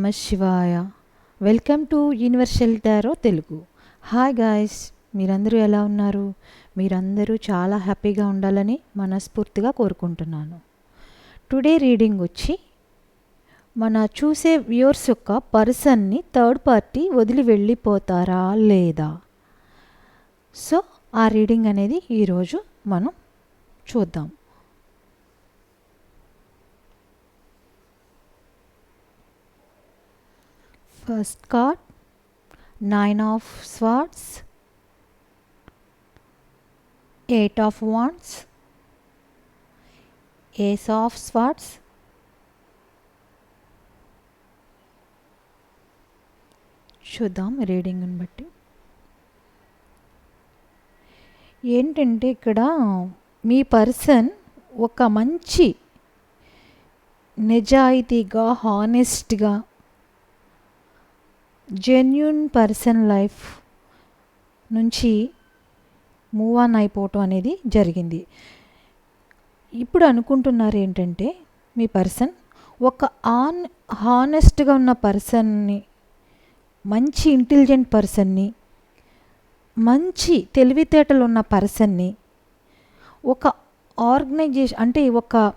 నమ శివాయ. Welcome to universal tarot Telugu. Hi guys మీరందరూ ఎలా ఉన్నారు? మీరందరూ చాలా హ్యాపీగా ఉండాలని మనస్ఫూర్తిగా కోరుకుంటున్నాను. టుడే రీడింగ్ వచ్చి మన చూసే వ్యూవర్స్ యొక్క పర్సన్ని థర్డ్ పార్టీ వదిలి వెళ్ళిపోతారా లేదా? సో ఆ రీడింగ్ అనేది ఈరోజు మనం చూద్దాం. First card nine of swords eight of wands ace of swords చూద్దాం రీడింగ్ని బట్టి. ఏంటంటే ఇక్కడ మీ పర్సన్ ఒక మంచి నిజాయితీగా హానెస్ట్గా జెన్యున్ పర్సన్ లైఫ్ నుంచి మూవ్ ఆన్ అయిపోవటం అనేది జరిగింది. ఇప్పుడు అనుకుంటున్నారు ఏంటంటే మీ పర్సన్ ఒక ఆన్ హానెస్ట్గా ఉన్న పర్సన్ని మంచి ఇంటెలిజెంట్ పర్సన్ని మంచి తెలివితేటలు ఉన్న పర్సన్ని ఒక ఆర్గనైజేషన్ అంటే ఒక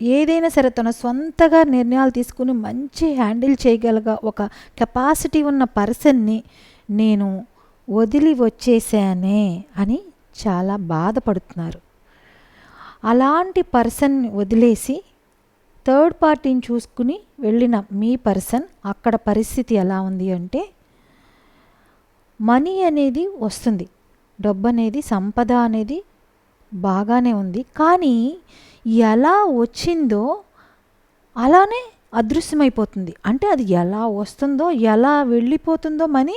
ఏదైనా సరే తన సొంతగా నిర్ణయాలు తీసుకుని మంచి హ్యాండిల్ చేయగలగా ఒక కెపాసిటీ ఉన్న పర్సన్ని నేను వదిలి వచ్చేసానే అని చాలా బాధపడుతున్నారు. అలాంటి పర్సన్ని వదిలేసి థర్డ్ పార్టీని చూసుకుని వెళ్ళిన మీ పర్సన్ అక్కడ పరిస్థితి ఎలా ఉంది అంటే మనీ అనేది వస్తుంది. డబ్బు అనేది సంపద అనేది బాగానే ఉంది. కానీ ఎలా వచ్చిందో అలానే అదృశ్యమైపోతుంది. అంటే అది ఎలా వస్తుందో ఎలా వెళ్ళిపోతుందో మనీ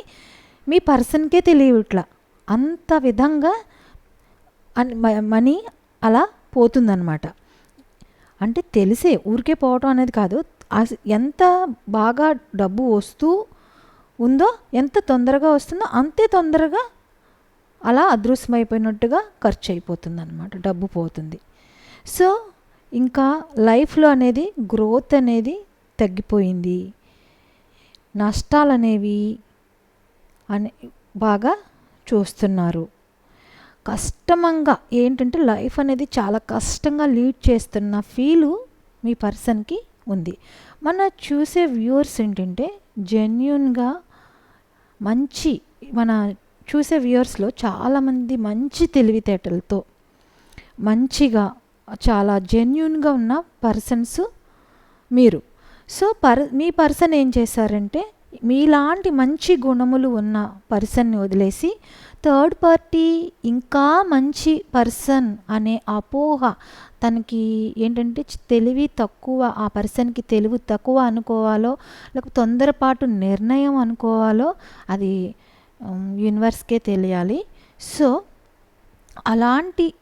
మీ పర్సన్కే తెలియట్లా అంత విధంగా మనీ అలా పోతుందన్నమాట. అంటే తెలిసే ఊరికే పోవటం అనేది కాదు. ఎంత బాగా డబ్బు వస్తూ ఉందో ఎంత తొందరగా వస్తుందో అంతే తొందరగా అలా అదృశ్యమైపోయినట్టుగా ఖర్చు అయిపోతుంది అనమాట డబ్బు పోతుంది. సో ఇంకా లైఫ్లో అనేది గ్రోత్ అనేది తగ్గిపోయింది. నష్టాలు అనేవి అని బాగా చూస్తున్నారు. కష్టంగా ఏంటంటే లైఫ్ అనేది చాలా కష్టంగా లీడ్ చేస్తున్న ఫీలు మీ పర్సన్కి ఉంది. మన చూసే వ్యూవర్స్ ఏంటంటే జెన్యున్గా మంచి మన చూసే వ్యూవర్స్లో చాలామంది మంచి తెలివితేటలతో మంచిగా చాలా జెన్యున్గా ఉన్న పర్సన్స్ మీరు. సో పర్ మీ పర్సన్ ఏం చేశారంటే మీలాంటి మంచి గుణములు ఉన్న పర్సన్ని వదిలేసి థర్డ్ పార్టీ ఇంకా మంచి పర్సన్ అనే అపోహ తనకి ఏంటంటే తెలివి తక్కువ ఆ పర్సన్కి తెలివి తక్కువ అనుకోవాలో లేకపోతే తొందరపాటు నిర్ణయం అనుకోవాలో అది యూనివర్స్కే తెలియాలి. సో అలాంటి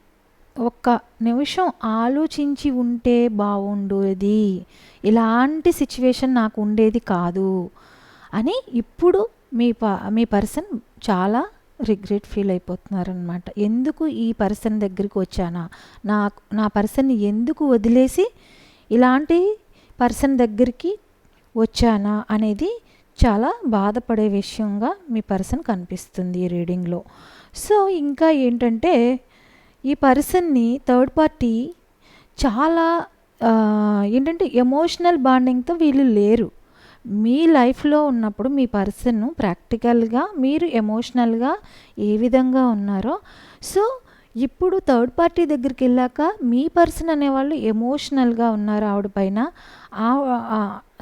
ఒక్క నిమిషం ఆలోచించి ఉంటే బాగుండేది ఇలాంటి సిచ్యువేషన్ నాకు ఉండేది కాదు అని ఇప్పుడు మీ ప మీ పర్సన్ చాలా రిగ్రెట్ ఫీల్ అయిపోతున్నారనమాట ఎందుకు ఈ పర్సన్ దగ్గరికి వచ్చానా? నా నా పర్సన్ని ఎందుకు వదిలేసి ఇలాంటి పర్సన్ దగ్గరికి వచ్చానా అనేది చాలా బాధపడే విషయంగా మీ పర్సన్ కనిపిస్తుంది ఈ రీడింగ్లో. సో ఇంకా ఏంటంటే ఈ పర్సన్ని థర్డ్ పార్టీ చాలా ఏంటంటే ఎమోషనల్ బాండింగ్తో వీళ్ళు లేరు. మీ లైఫ్లో ఉన్నప్పుడు మీ పర్సన్ ప్రాక్టికల్గా మీరు ఎమోషనల్గా ఏ విధంగా ఉన్నారో సో ఇప్పుడు థర్డ్ పార్టీ దగ్గరికి వెళ్ళాక మీ పర్సన్ అనేవాళ్ళు ఎమోషనల్గా ఉన్నారు ఆవిడ పైన.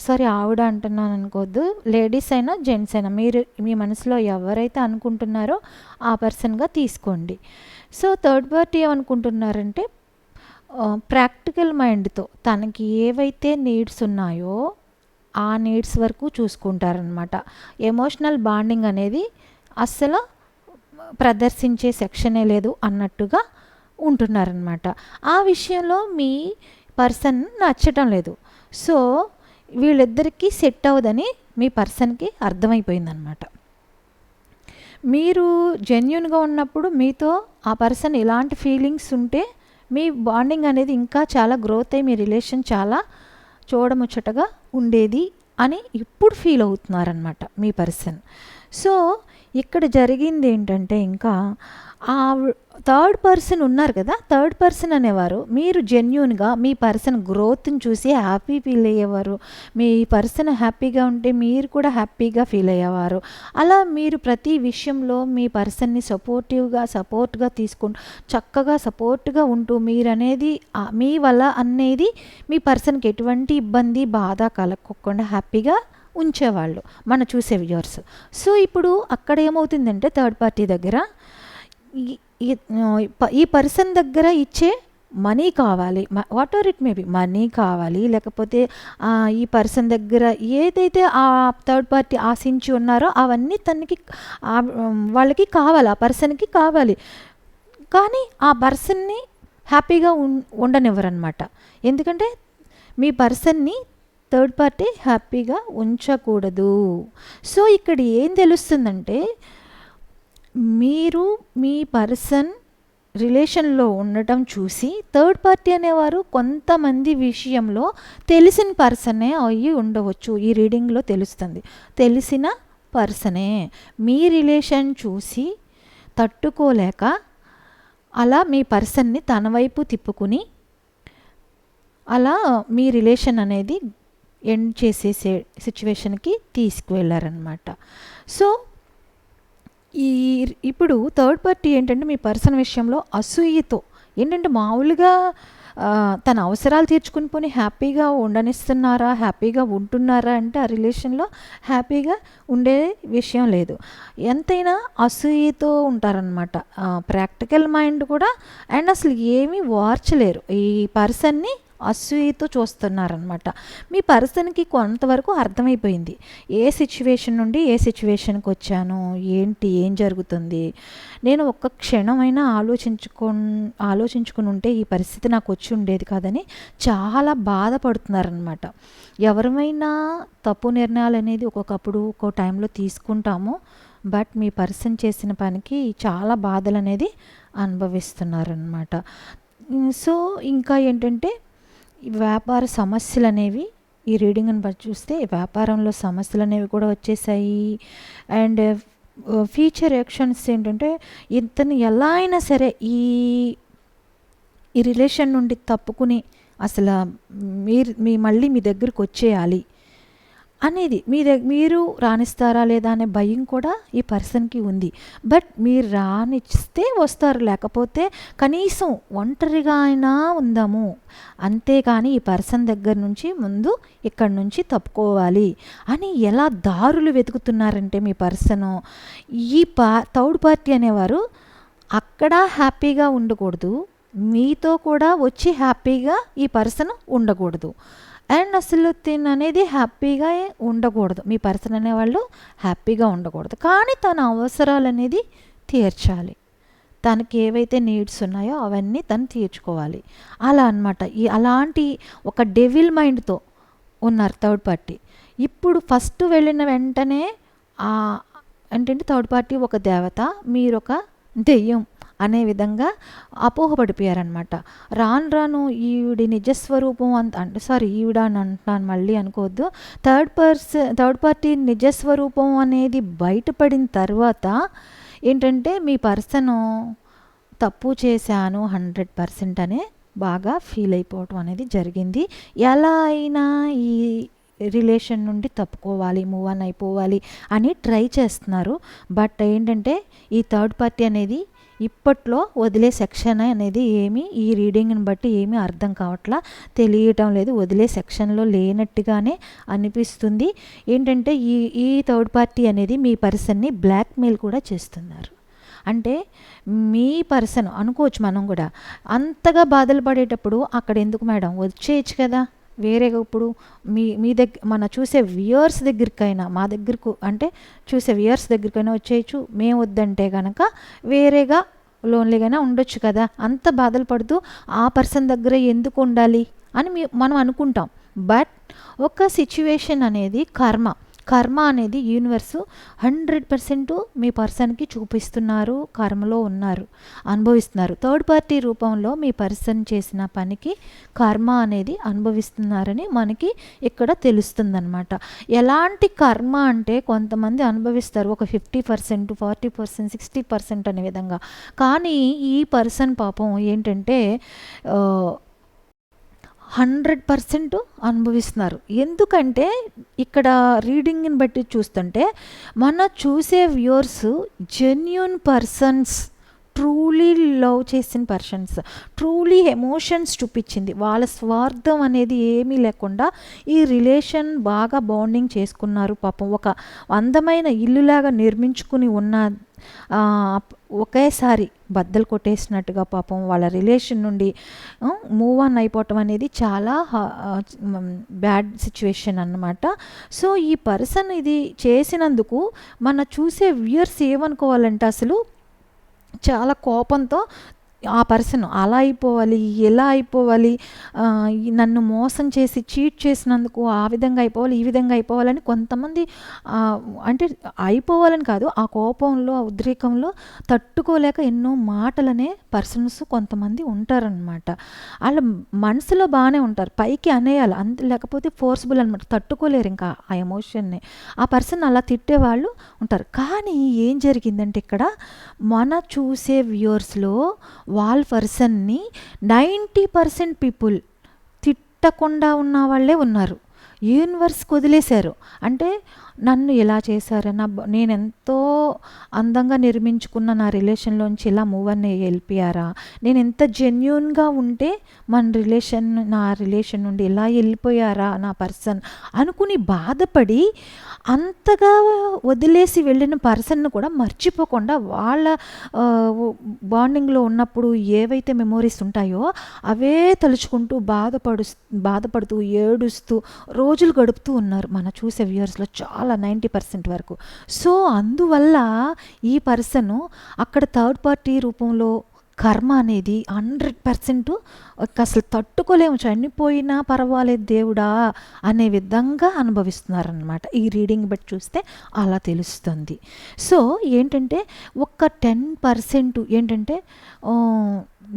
సారీ ఆవిడ అంటున్నాను అనుకోవద్దు లేడీస్ అయినా జెంట్స్ అయినా. మీరు మీ మనసులో ఎవరైతే అనుకుంటున్నారో ఆ పర్సన్గా తీసుకోండి. సో థర్డ్ పార్టీ ఏమనుకుంటున్నారంటే ప్రాక్టికల్ మైండ్తో తనకి ఏవైతే నీడ్స్ ఉన్నాయో ఆ నీడ్స్ వరకు చూసుకుంటారనమాట ఎమోషనల్ బాండింగ్ అనేది అస్సలు ప్రదర్శించే సెక్షనే లేదు అన్నట్టుగా ఉంటున్నారనమాట ఆ విషయంలో మీ పర్సన్ నచ్చటం లేదు. సో వీళ్ళిద్దరికీ సెట్ అవ్వదని మీ పర్సన్కి అర్థమైపోయిందనమాట మీరు జెన్యున్గా ఉన్నప్పుడు మీతో ఆ పర్సన్ ఇలాంటి ఫీలింగ్స్ ఉంటే మీ బాండింగ్ అనేది ఇంకా చాలా గ్రోత్ అయ్యి మీ రిలేషన్ చాలా చూడముచ్చటగా ఉండేది అని ఇప్పుడు ఫీల్ అవుతున్నారనమాట మీ పర్సన్ సో ఇక్కడ జరిగింది ఏంటంటే ఇంకా ఆ థర్డ్ పర్సన్ ఉన్నారు కదా థర్డ్ పర్సన్ అనేవారు మీరు జెన్యున్గా మీ పర్సన్ గ్రోత్ని చూసి హ్యాపీ ఫీల్ అయ్యేవారు. మీ పర్సన్ హ్యాపీగా ఉంటే మీరు కూడా హ్యాపీగా ఫీల్ అయ్యేవారు. అలా మీరు ప్రతి విషయంలో మీ పర్సన్ని సపోర్టివ్గా సపోర్ట్గా తీసుకుంటూ చక్కగా సపోర్ట్గా ఉంటూ మీరు అనేది మీ వల్ల అనేది మీ పర్సన్కి ఎటువంటి ఇబ్బంది బాధ కలగకుండా హ్యాపీగా ఉంచేవాళ్ళు మన చూసే వ్యూవర్స్ సో ఇప్పుడు అక్కడ ఏమవుతుందంటే థర్డ్ పార్టీ దగ్గర ఈ- పర్సన్ దగ్గర ఇచ్చే మనీ కావాలి. What are it maybe money కావాలి. లేకపోతే ఈ పర్సన్ దగ్గర ఏదైతే ఆ థర్డ్ పార్టీ ఆశించి ఉన్నారో అవన్నీ తనకి వాళ్ళకి కావాలి ఆ పర్సన్కి కావాలి. కానీ ఆ పర్సన్ని హ్యాపీగా ఉం ఉండనివ్వరనమాట ఎందుకంటే మీ పర్సన్ని థర్డ్ పార్టీ హ్యాపీగా ఉంచకూడదు. సో ఇక్కడ ఏం తెలుస్తుందంటే మీరు మీ పర్సన్ రిలేషన్లో ఉండటం చూసి థర్డ్ పార్టీ అనేవారు కొంతమంది విషయంలో తెలిసిన పర్సనే అయ్యి ఉండవచ్చు. ఈ రీడింగ్లో తెలుస్తుంది. తెలిసిన పర్సనే మీ రిలేషన్ చూసి తట్టుకోలేక అలా మీ పర్సన్ని తన వైపు తిప్పుకుని అలా మీ రిలేషన్ అనేది ఎండ్ చేసే సిచ్యువేషన్కి తీసుకువెళ్ళారనమాట సో ఈ ఇప్పుడు థర్డ్ పార్టీ ఏంటంటే మీ పర్సన్ విషయంలో అసూయతో ఏంటంటే మామూలుగా తన అవసరాలు తీర్చుకుని పోనీ హ్యాపీగా ఉండనిస్తున్నారా హ్యాపీగా ఉంటున్నారా అంటే ఆ రిలేషన్లో హ్యాపీగా ఉండే విషయం లేదు. ఎంతైనా అసూయతో ఉంటారనమాట ప్రాక్టికల్ మైండ్ కూడా అండ్ అసలు ఏమీ వార్చలేరు. ఈ పర్సన్ని అసూయతో చూస్తున్నారనమాట మీ పర్సన్కి కొంతవరకు అర్థమైపోయింది. ఏ సిచ్యువేషన్ నుండి ఏ సిచ్యువేషన్కి వచ్చాను? ఏంటి? ఏం జరుగుతుంది? నేను ఒక్క క్షణమైనా ఆలోచించుకో ఆలోచించుకుని ఉంటే ఈ పరిస్థితి నాకు వచ్చి ఉండేది కాదని చాలా బాధపడుతున్నారనమాట ఎవరమైనా తప్పు నిర్ణయాలు అనేది ఒక్కొక్కప్పుడు ఒక్కో టైంలో తీసుకుంటాము. బట్ మీ పర్సన్ చేసిన పనికి చాలా బాధలు అనేది అనుభవిస్తున్నారనమాట సో ఇంకా ఏంటంటే వ్యాపార సమస్యలు అనేవి ఈ రీడింగ్ని బట్టి చూస్తే వ్యాపారంలో సమస్యలు అనేవి కూడా వచ్చేసాయి. అండ్ ఫ్యూచర్ యాక్షన్స్ ఏంటంటే ఇతను ఎలా అయినా సరే ఈ ఈ రిలేషన్ నుండి తప్పుకుని అసలు మీరు మీ మళ్ళీ మీ దగ్గరికి వచ్చేయాలి. అనేది మీ దగ్గర మీరు రాణిస్తారా లేదా అనే భయం కూడా ఈ పర్సన్కి ఉంది. బట్ మీరు రానిస్తే వస్తారు లేకపోతే కనీసం ఒంటరిగా అయినా ఉందాము. అంతేకాని ఈ పర్సన్ దగ్గర నుంచి ముందు ఇక్కడ నుంచి తప్పుకోవాలి అని ఎలా దారులు వెతుకుతున్నారంటే మీ పర్సను. ఈ పా థర్డ్ పార్టీ అనేవారు అక్కడ హ్యాపీగా ఉండకూడదు. మీతో కూడా వచ్చి హ్యాపీగా ఈ పర్సన్ ఉండకూడదు. అండ్ అసలు తిన్ అనేది హ్యాపీగా ఉండకూడదు. మీ పర్సన్ అనేవాళ్ళు హ్యాపీగా ఉండకూడదు. కానీ తన అవసరాలు అనేది తీర్చాలి. తనకి ఏవైతే నీడ్స్ ఉన్నాయో అవన్నీ తను తీర్చుకోవాలి. అలా అన్నమాట. ఈ అలాంటి ఒక డెవిల్ మైండ్తో ఉన్నారు థర్డ్ పార్టీ. ఇప్పుడు ఫస్ట్ వెళ్ళిన వెంటనే ఏంటంటే థర్డ్ పార్టీ ఒక దేవత మీరొక దెయ్యం. అనే విధంగా అపోహపడిపోయారనమాట రాను రాను ఈవిడి నిజస్వరూపం అంత అంటే సారీ ఈవిడ అని అంటున్నాను మళ్ళీ అనుకోవద్దు. థర్డ్ పర్సన్ థర్డ్ పార్టీ నిజస్వరూపం అనేది బయటపడిన తర్వాత ఏంటంటే మీ పర్సన్ తప్పు చేశాను హండ్రెడ్ పర్సెంట్ అనే బాగా ఫీల్ అయిపోవటం అనేది జరిగింది. ఎలా అయినా ఈ రిలేషన్ నుండి తప్పుకోవాలి మూవ్ ఆన్ అయిపోవాలి అని ట్రై చేస్తున్నారు. బట్ ఏంటంటే ఈ థర్డ్ పార్టీ అనేది ఇప్పట్లో వదిలే సెక్షన్ అనేది ఏమీ ఈ రీడింగ్ని బట్టి ఏమీ అర్థం కావట్లా. తెలియటం లేదు. వదిలే సెక్షన్లో లేనట్టుగానే అనిపిస్తుంది. ఏంటంటే ఈ ఈ థర్డ్ పార్టీ అనేది మీ పర్సన్ని బ్లాక్మెయిల్ కూడా చేస్తున్నారు. అంటే మీ పర్సన్ అనుకోవచ్చు మనం కూడా. అంతగా బాధలు పడేటప్పుడు అక్కడ ఎందుకు మేడం? వచ్చేయచ్చు కదా. వేరేగా ఇప్పుడు మీ మీ దగ్గర మన చూసే వ్యూయర్స్ దగ్గరికైనా మా దగ్గరకు అంటే చూసే వ్యూయర్స్ దగ్గరికైనా వచ్చేయచ్చు. మేము వద్దంటే కనుక వేరేగా లోన్లీగానే ఉండొచ్చు కదా. అంత బాధలు పడుతూ ఆ పర్సన్ దగ్గర ఎందుకు ఉండాలి అని మనం అనుకుంటాం. బట్ ఒక సిచ్యువేషన్ అనేది కర్మ. కర్మ అనేది యూనివర్స్ హండ్రెడ్ పర్సెంట్ మీ పర్సన్కి చూపిస్తున్నారు కర్మలో ఉన్నారు అనుభవిస్తున్నారు. థర్డ్ పార్టీ రూపంలో మీ పర్సన్ చేసిన పనికి కర్మ అనేది అనుభవిస్తున్నారని మనకి ఇక్కడ తెలుస్తుందనమాట ఎలాంటి కర్మ అంటే కొంతమంది అనుభవిస్తారు ఒక fifty percent forty percent sixty percent అనే విధంగా. కానీ ఈ పర్సన్ పాపం ఏంటంటే హండ్రెడ్ పర్సెంట్ అనుభవిస్తున్నారు. ఎందుకంటే ఇక్కడ రీడింగ్ని బట్టి చూస్తుంటే మన చూసే viewers genuine persons truly love చేసిన పర్సన్స్ ట్రూలీ ఎమోషన్స్ చూపించింది. వాళ్ళ స్వార్థం అనేది ఏమీ లేకుండా ఈ రిలేషన్ బాగా బాండింగ్ చేసుకున్నారు. పాపం ఒక అందమైన ఇల్లులాగా నిర్మించుకుని ఉన్న ఒకేసారి బద్దలు కొట్టేసినట్టుగా పాపం వాళ్ళ రిలేషన్ నుండి మూవ్ ఆన్ అయిపోవటం అనేది చాలా బ్యాడ్ సిచ్యువేషన్ అన్నమాట. సో ఈ పర్సన్ ఇది చేసినందుకు మన చూసే వ్యూయర్స్ ఏమనుకోవాలంటే అసలు చాలా కోపంతో ఆ పర్సన్ అలా అయిపోవాలి ఎలా అయిపోవాలి నన్ను మోసం చేసి చీట్ చేసినందుకు ఆ విధంగా అయిపోవాలి ఈ విధంగా అయిపోవాలని కొంతమంది అంటే అయిపోవాలని కాదు ఆ కోపంలో ఆ ఉద్రేకంలో తట్టుకోలేక ఎన్నో మాటలనే పర్సన్స్ కొంతమంది ఉంటారనమాట వాళ్ళ మనసులో బాగానే ఉంటారు పైకి అనేయాలి అంత లేకపోతే ఫోర్స్ఫుల్ అనమాట తట్టుకోలేరు ఇంకా ఆ ఎమోషన్ని. ఆ పర్సన్ అలా తిట్టేవాళ్ళు ఉంటారు. కానీ ఏం జరిగిందంటే ఇక్కడ మన చూసే వ్యూవర్స్లో వాళ్ళ పర్సన్ని నైంటీ పర్సెంట్ పీపుల్ తిట్టకుండా ఉన్న వాళ్ళే ఉన్నారు. యూనివర్స్కి వదిలేశారు అంటే నన్ను ఇలా చేశారు నా బ- నేను ఎంతో అందంగా నిర్మించుకున్న నా రిలేషన్లోంచి ఇలా మూవ్ అని వెళ్ళిపోయారా నేను ఎంత జెన్యున్గా ఉంటే మన రిలేషన్ నా రిలేషన్ నుండి ఇలా వెళ్ళిపోయారా నా పర్సన్ అనుకుని బాధపడి అంతగా వదిలేసి వెళ్ళిన పర్సన్ను కూడా మర్చిపోకుండా వాళ్ళ బాండింగ్లో ఉన్నప్పుడు ఏవైతే మెమోరీస్ ఉంటాయో అవే తలుచుకుంటూ బాధపడు బాధపడుతూ ఏడుస్తూ రోజులు గడుపుతూ ఉన్నారు మన చూసే వ్యూయర్స్లో చాలా నైంటీ పర్సెంట్ వరకు. సో అందువల్ల ఈ పర్సన్ అక్కడ థర్డ్ పార్టీ రూపంలో కర్మ అనేది హండ్రెడ్ పర్సెంట్ అసలు తట్టుకోలేము చనిపోయినా పర్వాలేదు దేవుడా అనే విధంగా అనుభవిస్తున్నారనమాట ఈ రీడింగ్ బట్టి చూస్తే అలా తెలుస్తుంది. సో ఏంటంటే ఒక్క టెన్ పర్సెంట్ ఏంటంటే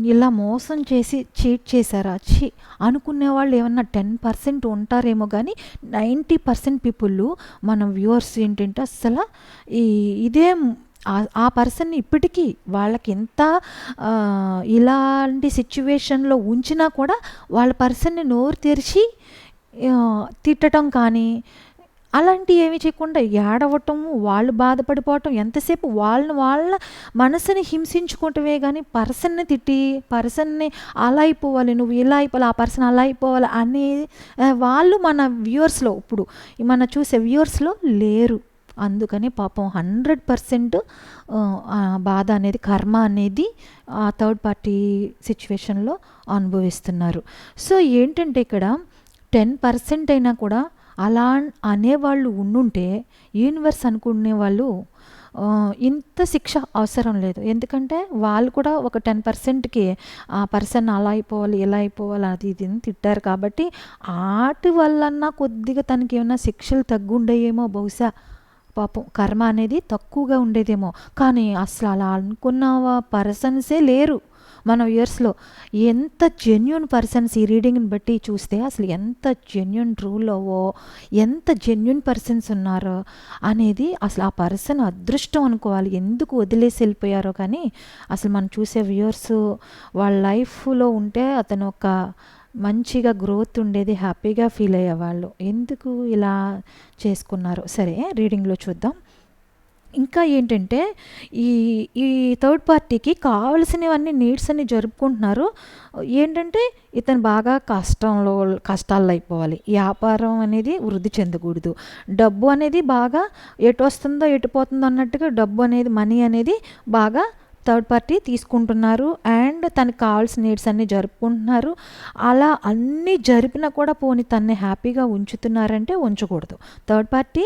ఇలా మోసం చేసి చీట్ చేశారా? చీ అనుకునే వాళ్ళు ఏమన్నా టెన్ పర్సెంట్ ఉంటారేమో కానీ నైంటీ పర్సెంట్ పీపుల్ మన వ్యూవర్స్ ఏంటంటే అసలు ఈ ఇదే ఆ- పర్సన్ పర్సన్ని ఇప్పటికీ వాళ్ళకి ఎంత ఇలాంటి సిచ్యువేషన్లో ఉంచినా కూడా వాళ్ళ పర్సన్ని నోరు తెరిచి తిట్టడం కానీ అలాంటి ఏమి చేయకుండా ఏడవటం వాళ్ళు బాధపడిపోవటం ఎంతసేపు వాళ్ళని వాళ్ళ మనసుని హింసించుకోవటమే కానీ పర్సన్ని తిట్టి పర్సన్ని అలా అయిపోవాలి నువ్వు ఇలా అయిపోవాలి ఆ పర్సన్ అలా అయిపోవాలి అనే వాళ్ళు మన వ్యూవర్స్లో ఇప్పుడు మన చూసే వ్యూవర్స్లో లేరు. అందుకని పాపం హండ్రెడ్ పర్సెంట్ బాధ అనేది కర్మ అనేది ఆ థర్డ్ పార్టీ సిచ్యువేషన్లో అనుభవిస్తున్నారు. సో ఏంటంటే ఇక్కడ టెన్ పర్సెంట్ అయినా కూడా అలా అనేవాళ్ళు ఉండుంటే యూనివర్స్ అనుకునే వాళ్ళు ఇంత శిక్ష అవసరం లేదు. ఎందుకంటే వాళ్ళు కూడా ఒక టెన్ పర్సెంట్కి ఆ పర్సన్ అలా అయిపోవాలి ఇలా అయిపోవాలి అది ఇది అని తిట్టారు కాబట్టి ఆటి వల్లన్నా కొద్దిగా తనకి ఏమైనా శిక్షలు తగ్గుండేయేమో బహుశా. పాపం కర్మ అనేది తక్కువగా ఉండేదేమో. కానీ అసలు అలా అనుకున్న పర్సన్సే లేరు. మన ఇయర్స్లో ఎంత జెన్యున్ పర్సన్స్ ఈ రీడింగ్ని బట్టి చూస్తే అసలు ఎంత జెన్యున్ ట్రూలోవో ఎంత జెన్యున్ పర్సన్స్ ఉన్నారో అనేది అసలు ఆ పర్సన్ అదృష్టం అనుకోవాలి. ఎందుకు వదిలేసి వెళ్ళిపోయారో కానీ అసలు మనం చూసే వ్యూయర్స్ వాళ్ళ లైఫ్లో ఉంటే అతను ఒక మంచిగా గ్రోత్ ఉండేది హ్యాపీగా ఫీల్ అయ్యేవాళ్ళు. ఎందుకు ఇలా చేసుకున్నారు? సరే రీడింగ్లో చూద్దాం. ఇంకా ఏంటంటే ఈ ఈ థర్డ్ పార్టీకి కావలసినవన్నీ నీడ్స్ అన్ని జరుపుకుంటున్నారు. ఏంటంటే ఇతను బాగా కష్టంలో కష్టాల్లో అయిపోవాలి. వ్యాపారం అనేది వృద్ధి చెందకూడదు. డబ్బు అనేది బాగా ఎటు వస్తుందో ఎటు పోతుందో అన్నట్టుగా డబ్బు అనేది మనీ అనేది బాగా థర్డ్ పార్టీ తీసుకుంటున్నారు. అండ్ తనకు కావాల్సిన నీడ్స్ అన్నీ జరుపుకుంటున్నారు. అలా అన్నీ జరిపినా కూడా పోని తన్ని హ్యాపీగా ఉంచుతున్నారంటే ఉంచకూడదు. థర్డ్ పార్టీ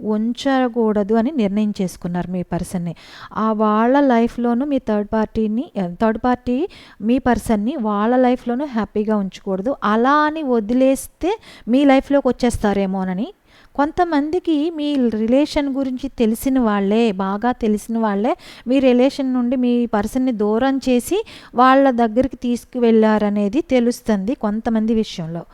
ఉంచకూడదు అని నిర్ణయం చేసుకున్నారు మీ పర్సన్ని. ఆ వాళ్ళ లైఫ్లోనూ మీ థర్డ్ పార్టీని థర్డ్ పార్టీ మీ పర్సన్ని వాళ్ళ లైఫ్లోనూ హ్యాపీగా ఉంచకూడదు. అలా అని వదిలేస్తే మీ లైఫ్లోకి వచ్చేస్తారేమోనని కొంతమందికి మీ రిలేషన్ గురించి తెలిసిన వాళ్ళే బాగా తెలిసిన వాళ్ళే మీ రిలేషన్ నుండి మీ పర్సన్ని దూరం చేసి వాళ్ళ దగ్గరికి తీసుకువెళ్ళారనేది తెలుస్తుంది కొంతమంది విషయంలో.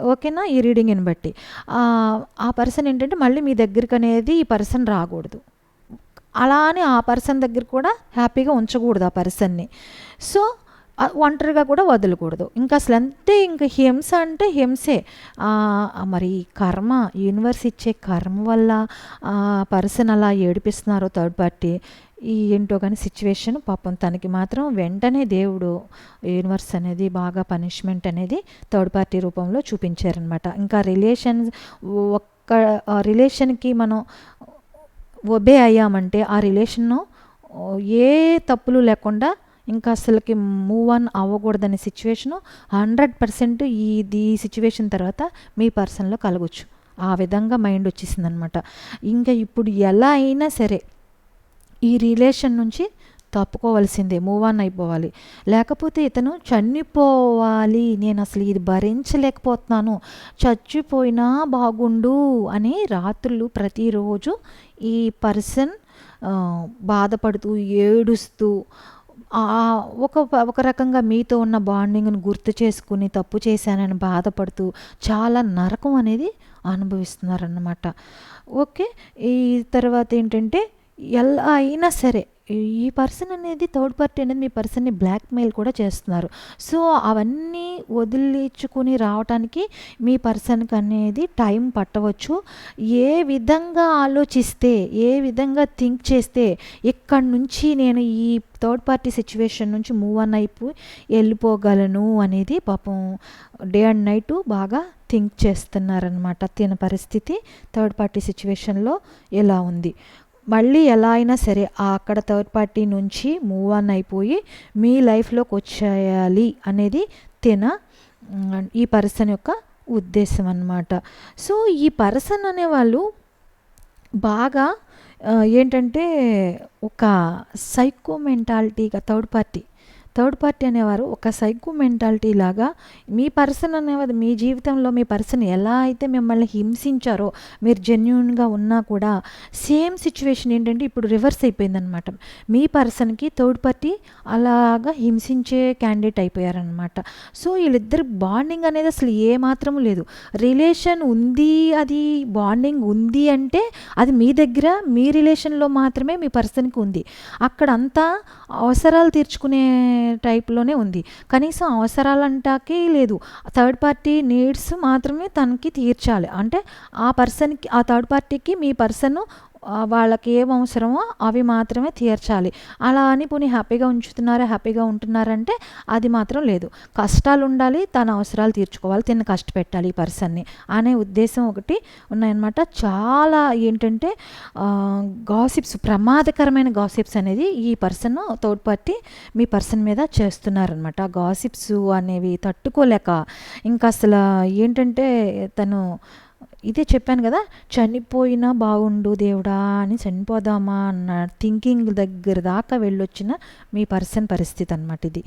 ఓకేనా? ఈ రీడింగ్ని బట్టి. ఆ, పర్సన్ ఏంటంటే మళ్ళీ మీ దగ్గరికి అనేది ఈ పర్సన్ రాకూడదు. అలా అని ఆ పర్సన్ దగ్గర కూడా హ్యాపీగా ఉంచకూడదు ఆ పర్సన్ని. సో ఒంటరిగా కూడా వదలకూడదు. ఇంకా అసలు అంతే ఇంకా హింస అంటే హింసే. మరి కర్మ యూనివర్స్ ఇచ్చే కర్మ వల్ల పర్సన్ అలా ఏడిపిస్తున్నారో థర్డ్ పార్టీ ఈ ఏంటో కానీ సిచ్యువేషన్ పాపం తనకి మాత్రం వెంటనే దేవుడు యూనివర్స్ అనేది బాగా పనిష్మెంట్ అనేది థర్డ్ పార్టీ రూపంలో చూపించారనమాట ఇంకా రిలేషన్స్ ఒక్క రిలేషన్కి మనం ఒబే అయ్యామంటే ఆ రిలేషన్ను ఏ తప్పులు లేకుండా ఇంకా అసలుకి మూవ్ ఆన్ అవ్వకూడదనే సిచ్యువేషను హండ్రెడ్ పర్సెంట్ ఈ ఈ సిచ్యువేషన్ తర్వాత మీ పర్సన్లో కలగొచ్చు. ఆ విధంగా మైండ్ వచ్చేసింది అనమాట ఇంకా ఇప్పుడు ఎలా అయినా సరే ఈ రిలేషన్ నుంచి తప్పుకోవాల్సిందే మూవ్ ఆన్ అయిపోవాలి. లేకపోతే ఇతను చనిపోవాలి నేను అసలు ఇది భరించలేకపోతున్నాను చచ్చిపోయినా బాగుండు అని రాత్రులు ప్రతిరోజు ఈ పర్సన్ బాధపడుతూ ఏడుస్తూ ఒక ఒక రకంగా మీతో ఉన్న బాండింగ్ను గుర్తు చేసుకుని తప్పు చేశానని బాధపడుతూ చాలా నరకం అనేది అనుభవిస్తున్నారన్నమాట. ఓకే ఈ తర్వాత ఏంటంటే ఎలా అయినా సరే ఈ పర్సన్ అనేది థర్డ్ పార్టీ అనేది మీ పర్సన్ని బ్లాక్మెయిల్ కూడా చేస్తున్నారు. సో అవన్నీ వదిలించుకుని రావడానికి మీ పర్సన్కి అనేది టైం పట్టవచ్చు. ఏ విధంగా ఆలోచిస్తే ఏ విధంగా థింక్ చేస్తే ఇక్కడి నుంచి నేను ఈ థర్డ్ పార్టీ సిచ్యువేషన్ నుంచి మూవ్ అన్ అయిపోయి వెళ్ళిపోగలను అనేది పాపం డే అండ్ నైట్ బాగా థింక్ చేస్తున్నారనమాట తిన పరిస్థితి థర్డ్ పార్టీ సిచ్యువేషన్లో ఎలా ఉంది. మళ్ళీ ఎలా అయినా సరే అక్కడ థర్డ్ పార్టీ నుంచి మూవ్ ఆన్ అయిపోయి మీ లైఫ్లోకి వచ్చేయాలి అనేది తిన ఈ పర్సన్ యొక్క ఉద్దేశం అనమాట సో ఈ పర్సన్ అనేవాళ్ళు బాగా ఏంటంటే ఒక సైకో మెంటాలిటీగా థర్డ్ పార్టీ థర్డ్ పార్టీ అనేవారు ఒక సైకో మెంటాలిటీ లాగా మీ పర్సన్ అనేవారు మీ జీవితంలో మీ పర్సన్ ఎలా అయితే మిమ్మల్ని హింసించారో మీరు జెన్యున్గా ఉన్నా కూడా సేమ్ సిచ్యువేషన్ ఏంటంటే ఇప్పుడు రివర్స్ అయిపోయిందనమాట మీ పర్సన్కి థర్డ్ పార్టీ అలాగా హింసించే క్యాండిడేట్ అయిపోయారనమాట సో వీళ్ళిద్దరు బాండింగ్ అనేది అసలు ఏ లేదు. రిలేషన్ ఉంది అది బాండింగ్ ఉంది అంటే అది మీ దగ్గర మీ రిలేషన్లో మాత్రమే మీ పర్సన్కి ఉంది. అక్కడ అంతా అవసరాలు తీర్చుకునే టైప్లోనే ఉంది. కనీసం అవసరాలంటాకే లేదు. థర్డ్ పార్టీ నీడ్స్ మాత్రమే తనకి తీర్చాలి. అంటే ఆ పర్సన్కి ఆ థర్డ్ పార్టీకి మీ పర్సన్ వాళ్ళకి ఏం అవసరమో అవి మాత్రమే తీర్చాలి. అలా అని పోనీ హ్యాపీగా ఉంచుతున్నారా హ్యాపీగా ఉంటున్నారంటే అది మాత్రం లేదు. కష్టాలు ఉండాలి తన అవసరాలు తీర్చుకోవాలి తిన్న కష్టపెట్టాలి ఈ పర్సన్ని అనే ఉద్దేశం ఒకటి ఉన్నాయన్నమాట. చాలా ఏంటంటే గాసిప్స్ ప్రమాదకరమైన గాసిప్స్ అనేది ఈ పర్సన్ థర్డ్ పార్టీ మీ పర్సన్ మీద చేస్తున్నారనమాట గాసిప్స్ అనేవి తట్టుకోలేక ఇంకా అసలు ఏంటంటే తను ఇదే చెప్పాను కదా చనిపోయినా బాగుండు దేవుడా అని చనిపోదామా అన్న థింకింగ్ దగ్గర దాకా వెళ్ళొచ్చిన మీ పర్సన్ పరిస్థితి అనమాట ఇది.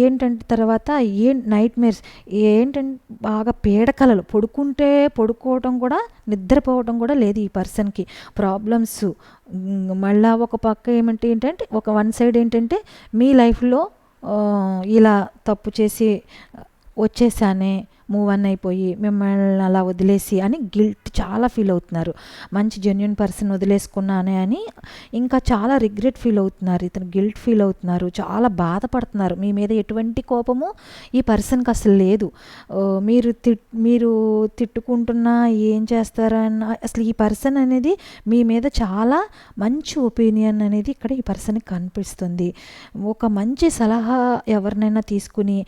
ఏంటంటే తర్వాత ఏ నైట్ మేర్స్ ఏంటంటే బాగా పీడకలలు పడుకుంటే పడుకోవడం కూడా నిద్రపోవడం కూడా లేదు ఈ పర్సన్కి. ప్రాబ్లమ్స్ మళ్ళా ఒక పక్క ఏమంటే ఏంటంటే ఒక వన్ సైడ్ ఏంటంటే మీ లైఫ్లో ఇలా తప్పు చేసి వచ్చేసానే మూవ్ అన్ అయిపోయి మిమ్మల్ని అలా వదిలేసి అని గిల్ట్ చాలా ఫీల్ అవుతున్నారు. మంచి జెన్యున్ పర్సన్ వదిలేసుకున్నానే అని ఇంకా చాలా రిగ్రెట్ ఫీల్ అవుతున్నారు. ఇతను గిల్ట్ ఫీల్ అవుతున్నారు. చాలా బాధపడుతున్నారు. మీ మీద ఎటువంటి కోపము ఈ పర్సన్కి అసలు లేదు. మీరు తిట్ మీరు తిట్టుకుంటున్నా ఏం చేస్తారన్న అసలు ఈ పర్సన్ అనేది మీ మీద చాలా మంచి ఒపీనియన్ అనేది ఇక్కడ ఈ పర్సన్కి కనిపిస్తుంది. ఒక మంచి సలహా ఎవరినైనా తీసుకుని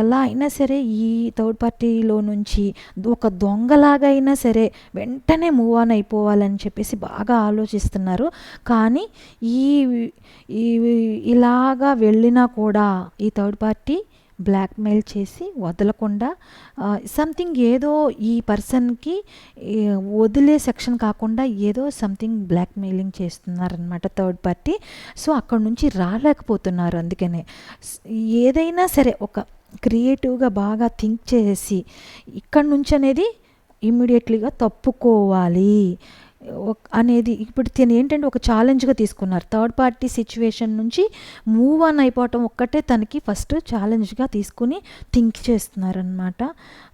ఎలా అయినా సరే ఈ థర్డ్ పార్టీలో నుంచి ఒక దొంగలాగా అయినా సరే వెంటనే మూవ్ ఆన్ అయిపోవాలని చెప్పేసి బాగా ఆలోచిస్తున్నారు. కానీ ఈ ఇలాగా వెళ్ళినా కూడా ఈ థర్డ్ పార్టీ బ్లాక్మెయిల్ చేసి వదలకుండా సంథింగ్ ఏదో ఈ పర్సన్కి వదిలే సెక్షన్ కాకుండా ఏదో సంథింగ్ బ్లాక్మెయిలింగ్ చేస్తున్నారనమాట థర్డ్ పార్టీ సో అక్కడ నుంచి రాలేకపోతున్నారు అందుకనే. ఏదైనా సరే ఒక క్రియేటివ్గా బాగా థింక్ చేసి ఇక్కడ నుంచి అనేది ఇమ్మీడియట్లీగా తప్పుకోవాలి. అనేది ఇప్పుడు తను ఏంటంటే ఒక ఛాలెంజ్గా తీసుకున్నారు. థర్డ్ పార్టీ సిచ్యువేషన్ నుంచి మూవ్ ఆన్ అయిపోవటం ఒక్కటే తనకి ఫస్ట్ ఛాలెంజ్గా తీసుకుని థింక్ చేస్తున్నారనమాట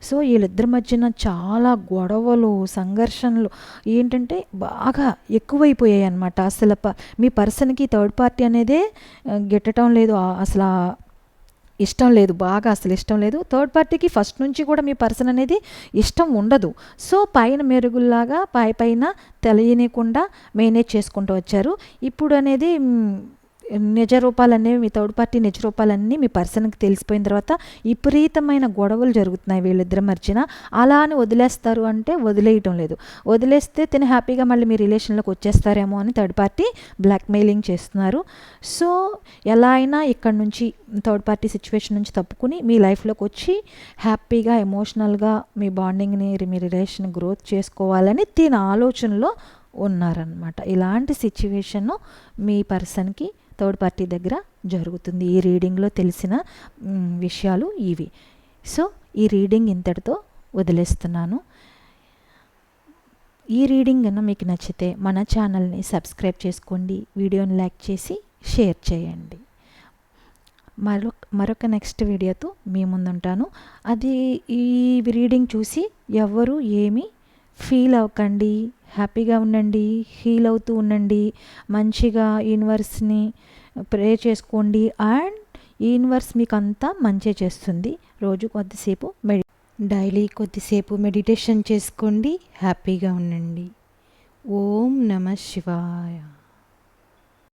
సో వీళ్ళిద్దరి మధ్యన చాలా గొడవలు సంఘర్షణలు ఏంటంటే బాగా ఎక్కువైపోయాయి అనమాట అసలు ప- మీ పర్సన్కి థర్డ్ పార్టీ అనేదే గెట్టడం లేదు అసలు ఇష్టం లేదు బాగా అసలు ఇష్టం లేదు. థర్డ్ పార్టీకి ఫస్ట్ నుంచి కూడా మీ పర్సన్ అనేది ఇష్టం ఉండదు. సో పైన మెరుగుల్లాగా పై పైన తెలియనికుండా మేనేజ్ చేసుకుంటూ వచ్చారు. ఇప్పుడు అనేది నిజ రూపాలనేవి మీ థర్డ్ పార్టీ నిజ రూపాలన్నీ మీ పర్సన్కి తెలిసిపోయిన తర్వాత విపరీతమైన గొడవలు జరుగుతున్నాయి వీళ్ళిద్దరి మధ్యన. అలా అని వదిలేస్తారు అంటే వదిలేయటం లేదు. వదిలేస్తే తిని హ్యాపీగా మళ్ళీ మీ రిలేషన్లోకి వచ్చేస్తారేమో అని థర్డ్ పార్టీ బ్లాక్మెయిలింగ్ చేస్తున్నారు. సో ఎలా అయినా ఇక్కడ నుంచి థర్డ్ పార్టీ సిచ్యువేషన్ నుంచి తప్పుకుని మీ లైఫ్లోకి వచ్చి హ్యాపీగా ఎమోషనల్గా మీ బాండింగ్ని మీ రిలేషన్ గ్రోత్ చేసుకోవాలని దీని ఆలోచనలో ఉన్నారనమాట ఇలాంటి సిచ్యువేషన్ మీ పర్సన్కి థర్డ్ పార్టీ దగ్గర జరుగుతుంది. ఈ రీడింగ్లో తెలిసిన విషయాలు ఇవి. సో ఈ రీడింగ్ ఇంతటితో వదిలేస్తున్నాను. ఈ రీడింగ్ కన్నా మీకు నచ్చితే మన ఛానల్ని సబ్స్క్రైబ్ చేసుకోండి. వీడియోని లైక్ చేసి షేర్ చేయండి. మరొక మరొక నెక్స్ట్ వీడియోతో మీ ముందుంటాను. అది ఈ రీడింగ్ చూసి ఎవరు ఏమి ఫీల్ అవ్వకండి. హ్యాపీగా ఉండండి హీల్ అవుతూ ఉండండి మంచిగా యూనివర్స్ని ప్రే చేసుకోండి అండ్ యూనివర్స్ మీకు అంతా మంచి చేస్తుంది. రోజు కొద్దిసేపు మెడి డైలీ కొద్దిసేపు మెడిటేషన్ చేసుకోండి హ్యాపీగా ఉండండి. ఓం నమ శివాయ.